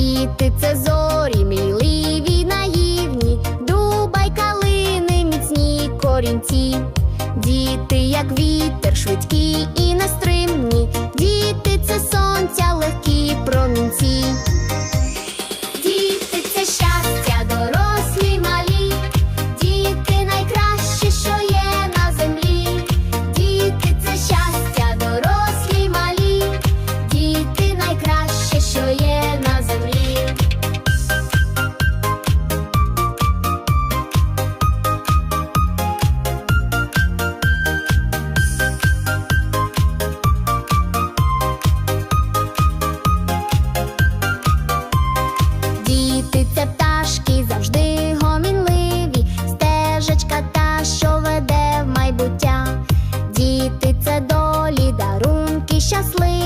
Діти це зорі, мрійливі, наївні, дуба й калини, міцні корінці, діти, як вітер, швидкі. just leave